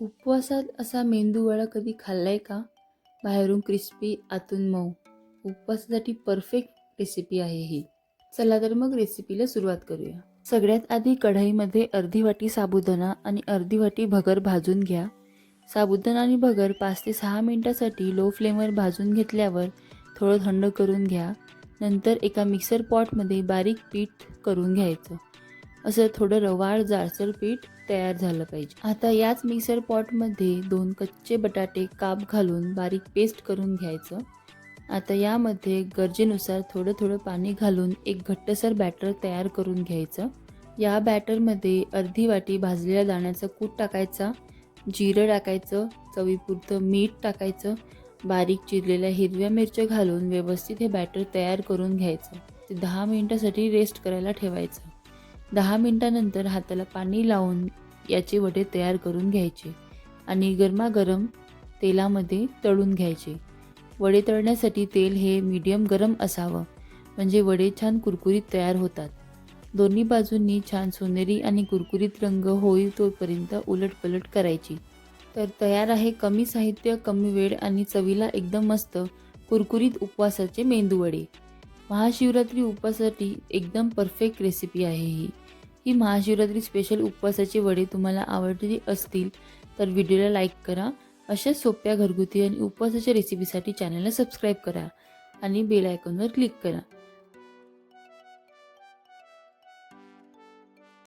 उपवासात असा मेंदू वडा कधी खाल्लाय का? बाहेरून क्रिस्पी आतून मऊ. उपवासासाठी परफेक्ट रेसिपी आहे ही. चला तर मग रेसिपीला सुरुवात करूया. सगळ्यात आधी कढईमध्ये अर्धी वाटी साबुदाणा आणि अर्धी वाटी भगर भाजून घ्या. साबुदाणा आणि भगर पाच ते सहा मिनटासाठी लो फ्लेमवर भाजून घेतल्यावर थोडं थंड करून घ्या. नंतर एका मिक्सर पॉटमध्ये बारीक पीठ करून घ्यायचं. असं थोडं रवाळ जाडसर पीठ तयार झालं पाहिजे. आता याच मिक्सर पॉटमध्ये दोन कच्चे बटाटे काप घालून बारीक पेस्ट करून घ्यायचं. आता यामध्ये गरजेनुसार थोडं थोडं पाणी घालून एक घट्टसर बॅटर तयार करून घ्यायचं. या बॅटरमध्ये अर्धी वाटी भाजलेल्या दाण्याचं कूट टाकायचा जिरं टाकायचं चवीपुरतं मीठ टाकायचं बारीक चिरलेल्या हिरव्या मिरच्या घालून व्यवस्थित हे बॅटर तयार करून घ्यायचं. ते दहा मिनटासाठी रेस्ट करायला ठेवायचं. दहा मिनटानंतर हाताला पाणी लावून याचे वडे तयार करून घ्यायचे आणि गरमागरम तेलामध्ये तळून घ्यायचे. वडे तळण्यासाठी तेल हे मीडियम गरम असावं म्हणजे वडे छान कुरकुरीत तयार होतात. दोन्ही बाजूंनी छान सोनेरी आणि कुरकुरीत रंग होईल तोपर्यंत उलटपलट करायची. तर तयार आहे कमी साहित्य कमी वेळ आणि चवीला एकदम मस्त कुरकुरीत उपवासाचे मेंदूवडे. महाशिवरात्री उपवासासाठी एकदम परफेक्ट रेसिपी आहे ही. ही महाशिवरात्री स्पेशल उपवासाचे वडे तुम्हाला आवडली असतील तर व्हिडिओला लाईक करा. अशाच सोप्या घरगुती आणि उपवासाच्या रेसिपीसाठी चॅनलला सबस्क्राईब करा. आणि बेल आयकॉनवर क्लिक करा.